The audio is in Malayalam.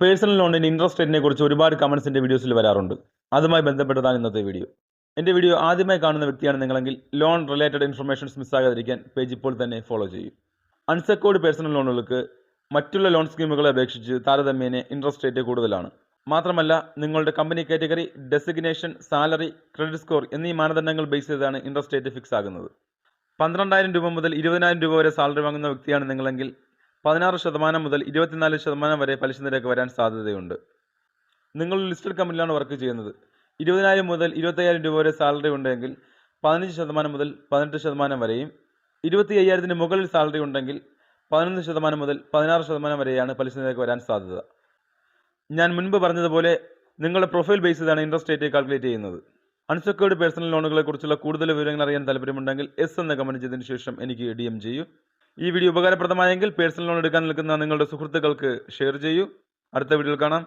പേഴ്സണൽ ലോണിന്റെ ഇൻട്രസ്റ്റ് റേറ്റിനെ കുറിച്ച് ഒരുപാട് കമൻസ് എന്റെ വീഡിയോസിൽ വരാറുണ്ട്. അതുമായി ബന്ധപ്പെട്ടതാണ് ഇന്നത്തെ വീഡിയോ എന്റെ വീഡിയോ ആദ്യമായി കാണുന്ന വ്യക്തിയാണ് നിങ്ങളെങ്കിൽ ലോൺ റിലേറ്റഡ് ഇൻഫർമേഷൻസ് മിസ്സാകാതിരിക്കാൻ പേജ് ഇപ്പോൾ തന്നെ ഫോളോ ചെയ്യും. അൺസെക്യൂർഡ് പേഴ്സണൽ ലോണുകൾക്ക് മറ്റുള്ള ലോൺ സ്കീമുകളെ അപേക്ഷിച്ച് താരതമ്യേന ഇൻട്രസ്റ്റ് റേറ്റ് കൂടുതലാണ്. മാത്രമല്ല നിങ്ങളുടെ company category designation salary credit score എന്നീ മാനദണ്ഡങ്ങൾ ബേസ് ചെയ്താണ് ഇൻട്രസ്റ്റ് റേറ്റ് ഫിക്സ് ആകുന്നത്. പന്ത്രണ്ടായിരം രൂപ മുതൽ ഇരുപതിനായിരം രൂപ വരെ സാലറി വാങ്ങുന്ന വ്യക്തിയാണ് നിങ്ങളെങ്കിൽ പതിനാറ് ശതമാനം മുതൽ ഇരുപത്തിനാല് ശതമാനം വരെ പലിശ നിരക്ക് വരാൻ സാധ്യതയുണ്ട്. നിങ്ങൾ ലിസ്റ്റഡ് കമ്പനിയിലാണ് വർക്ക് ചെയ്യുന്നത്. ഇരുപതിനായിരം മുതൽ ഇരുപത്തയ്യായിരം രൂപ വരെ സാലറി ഉണ്ടെങ്കിൽ പതിനഞ്ച് ശതമാനം മുതൽ പതിനെട്ട് ശതമാനം വരെയും ഇരുപത്തി അയ്യായിരത്തിന് മുകളിൽ സാലറി ഉണ്ടെങ്കിൽ പതിനൊന്ന് ശതമാനം മുതൽ പതിനാറ് ശതമാനം വരെയാണ് പലിശ നിരക്ക് വരാൻ സാധ്യത. ഞാൻ മുൻപ് പറഞ്ഞതുപോലെ നിങ്ങളുടെ പ്രൊഫൈൽ ബേസിലാണ് ഇൻട്രസ്റ്റ് റേറ്റ് കാൽക്കുലേറ്റ് ചെയ്യുന്നത്. അൺസെക്യൂർഡ് പേഴ്സണൽ ലോണുകളെക്കുറിച്ചുള്ള കൂടുതൽ വിവരങ്ങൾ അറിയാൻ താല്പര്യമുണ്ടെങ്കിൽ എസ് എന്ന് കമന്റ് ചെയ്തതിന് ശേഷം എനിക്ക് ഡി എം ചെയ്യൂ ഈ വീഡിയോ ഉപകാരപ്രദമായെങ്കിൽ പേഴ്സണൽ ലോൺ എടുക്കാൻ നിൽക്കുന്ന നിങ്ങളുടെ സുഹൃത്തുക്കൾക്ക് ഷെയർ ചെയ്യൂ. അടുത്ത വീഡിയോയിൽ കാണാം.